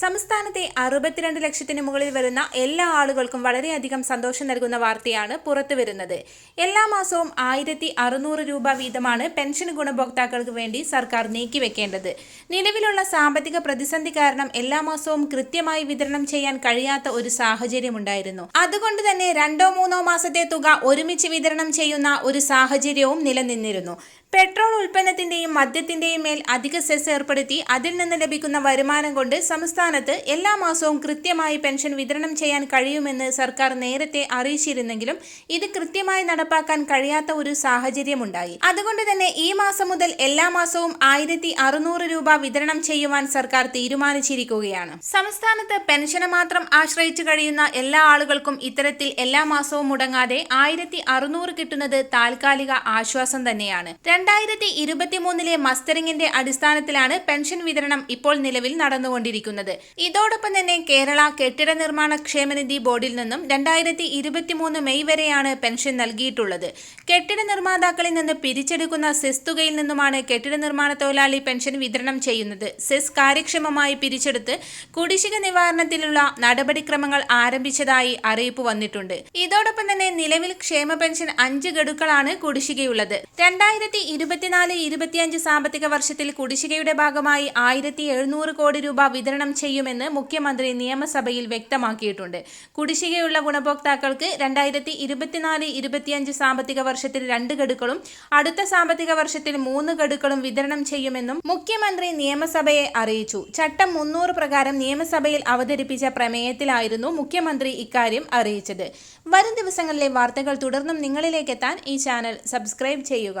സംസ്ഥാനത്തെ അറുപത്തിരണ്ട് ലക്ഷത്തിന് മുകളിൽ വരുന്ന എല്ലാ ആളുകൾക്കും വളരെയധികം സന്തോഷം നൽകുന്ന വാർത്തയാണ് പുറത്തു വരുന്നത്. എല്ലാ മാസവും ആയിരത്തി അറുന്നൂറ് രൂപ വീതമാണ് പെൻഷൻ ഗുണഭോക്താക്കൾക്ക് വേണ്ടി സർക്കാർ നീക്കിവെക്കേണ്ടത് നിലവിലുള്ള സാമ്പത്തിക പ്രതിസന്ധി കാരണം എല്ലാ മാസവും കൃത്യമായി വിതരണം ചെയ്യാൻ കഴിയാത്ത ഒരു സാഹചര്യമുണ്ടായിരുന്നു അതുകൊണ്ട് തന്നെ രണ്ടോ മൂന്നോ മാസത്തെ തുക ഒരുമിച്ച് വിതരണം ചെയ്യുന്ന ഒരു സാഹചര്യവും നിലനിന്നിരുന്നു. പെട്രോൾ ഉൽപ്പന്നത്തിന്റെയും മദ്യത്തിന്റെയും മേൽ അധിക സെസ് ഏർപ്പെടുത്തി അതിൽ നിന്ന് ലഭിക്കുന്ന വരുമാനം കൊണ്ട് സംസ്ഥാനത്ത് എല്ലാ മാസവും കൃത്യമായി പെൻഷൻ വിതരണം ചെയ്യാൻ കഴിയുമെന്ന് സർക്കാർ നേരത്തെ അറിയിച്ചിരുന്നെങ്കിലും ഇത് കൃത്യമായി നടപ്പാക്കാൻ കഴിയാത്ത ഒരു സാഹചര്യമുണ്ടായി. അതുകൊണ്ട് തന്നെ ഈ മാസം മുതൽ എല്ലാ മാസവും ആയിരത്തി അറുന്നൂറ് രൂപ വിതരണം ചെയ്യുവാൻ സർക്കാർ തീരുമാനിച്ചിരിക്കുകയാണ്. സംസ്ഥാനത്ത് പെൻഷന് മാത്രം ആശ്രയിച്ചു കഴിയുന്ന എല്ലാ ആളുകൾക്കും ഇത്തരത്തിൽ എല്ലാ മാസവും മുടങ്ങാതെ ആയിരത്തി അറുന്നൂറ് കിട്ടുന്നത് താൽക്കാലിക ആശ്വാസം തന്നെയാണ്. രണ്ടായിരത്തി ഇരുപത്തിമൂന്നിലെ മസ്റ്ററിംഗിന്റെ അടിസ്ഥാനത്തിലാണ് പെൻഷൻ വിതരണം ഇപ്പോൾ നിലവിൽ നടന്നുകൊണ്ടിരിക്കുന്നത്. ഇതോടൊപ്പം തന്നെ കേരള കെട്ടിട നിർമ്മാണ ക്ഷേമനിധി ബോർഡിൽ നിന്നും രണ്ടായിരത്തി ഇരുപത്തിമൂന്ന് മെയ് വരെയാണ് പെൻഷൻ നൽകിയിട്ടുള്ളത്. കെട്ടിട നിർമ്മാതാക്കളിൽ നിന്ന് പിരിച്ചെടുക്കുന്ന സെസ് തുകയിൽ നിന്നുമാണ് കെട്ടിട നിർമ്മാണ തൊഴിലാളി പെൻഷൻ വിതരണം ചെയ്യുന്നത്. സെസ് കാര്യക്ഷമമായി പിരിച്ചെടുത്ത് കുടിശ്ശിക നിവാരണത്തിലുള്ള നടപടിക്രമങ്ങൾ ആരംഭിച്ചതായി അറിയിപ്പ് വന്നിട്ടുണ്ട്. ഇതോടൊപ്പം തന്നെ നിലവിൽ ക്ഷേമ പെൻഷൻ അഞ്ച് ഗഡുക്കളാണ് കുടിശ്ശികയുള്ളത്. രണ്ടായിരത്തി ഇരുപത്തിനാല് ഇരുപത്തിയഞ്ച് സാമ്പത്തിക വർഷത്തിൽ കുടിശ്ശികയുടെ ഭാഗമായി ആയിരത്തി കോടി രൂപ വിതരണം ചെയ്യുമെന്ന് മുഖ്യമന്ത്രി നിയമസഭയിൽ വ്യക്തമാക്കിയിട്ടുണ്ട്. കുടിശ്ശികയുള്ള ഗുണഭോക്താക്കൾക്ക് രണ്ടായിരത്തി ഇരുപത്തിനാല് ഇരുപത്തിയഞ്ച് സാമ്പത്തിക വർഷത്തിൽ രണ്ട് ഗഡുക്കളും അടുത്ത സാമ്പത്തിക വർഷത്തിൽ മൂന്ന് ഗഡുക്കളും വിതരണം ചെയ്യുമെന്നും മുഖ്യമന്ത്രി നിയമസഭയെ അറിയിച്ചു. ചട്ടം മുന്നൂറ് പ്രകാരം നിയമസഭയിൽ അവതരിപ്പിച്ച പ്രമേയത്തിലായിരുന്നു മുഖ്യമന്ത്രി ഇക്കാര്യം അറിയിച്ചത്. വരും ദിവസങ്ങളിലെ വാർത്തകൾ തുടർന്നും നിങ്ങളിലേക്കെത്താൻ ഈ ചാനൽ സബ്സ്ക്രൈബ് ചെയ്യുക.